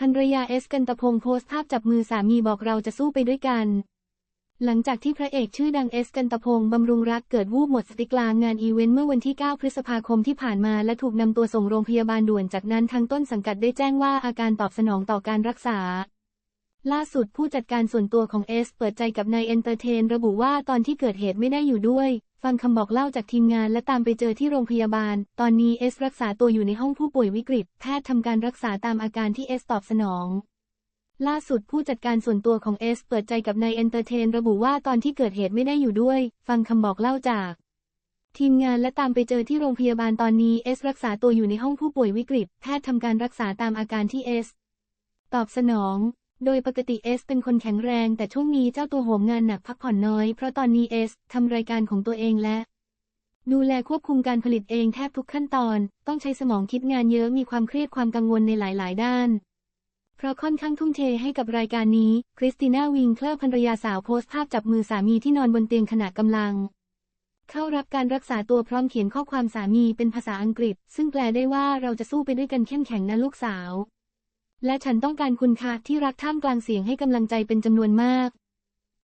ภรรยาเอสกันตพงโพสต์ภาพจับมือสามีบอกเราจะสู้ไปด้วยกัน หลังจากที่พระเอกชื่อดังเอสกันตพงบำรุงรักเกิดวูบหมดสติกลางงานอีเวนต์เมื่อวันที่ 9 พฤษภาคมที่ผ่านมาและถูกนำตัวส่งโรงพยาบาลด่วนจากนั้นทางต้นสังกัดได้แจ้งว่าอาการตอบสนองต่อการรักษา ล่าสุดผู้จัดการส่วนตัวของเอสเปิดใจกับนายเอนเตอร์เทน ระบุว่าตอนที่เกิดเหตุไม่ได้อยู่ด้วย ฟังคำบอกเล่าจากทีมงานและตามไปเจอที่โรงพยาบาล ตอนนี้เอสรักษาตัวอยู่ในห้องผู้ป่วยวิกฤต แพทย์ทำการรักษาตามอาการที่เอสตอบสนอง ล่าสุดผู้จัดการส่วนตัวของเอสเปิดใจกับนายเอนเตอร์เทน ระบุว่าตอนที่เกิดเหตุไม่ได้อยู่ด้วย ฟังคำบอกเล่าจากทีมงานและตามไปเจอที่โรงพยาบาลตอนนี้เอสรักษาตัวอยู่ในห้องผู้ป่วยวิกฤต แพทย์ทำการรักษาตามอาการที่เอสตอบสนอง โดยปกติเอสเป็นคนแข็งแรงแต่ช่วงนี้เจ้าตัวโหมงานหนักพักผ่อนน้อย เพราะตอนนี้เอสทำรายการของตัวเองและ ดูแลควบคุมการผลิตเองแทบทุกขั้นตอน ต้องใช้สมองคิดงานเยอะมีความเครียดความกังวลในหลาย ๆ ด้าน เพราะค่อนข้างทุ่มเทให้กับรายการนี้ คริสติน่าวิงเคลอร์ภรรยาสาวโพสต์ภาพจับมือสามีที่นอนบนเตียงขณะกำลัง เข้ารับการรักษาตัวพร้อมเขียนข้อความสามีเป็นภาษาอังกฤษ ซึ่งแปลได้ว่าเราจะสู้ไปด้วยกันเข้มแข็งนะลูกสาว และฉันต้องการคุณค่ะที่รักท่ามกลางเสียงให้กำลังใจเป็นจำนวนมาก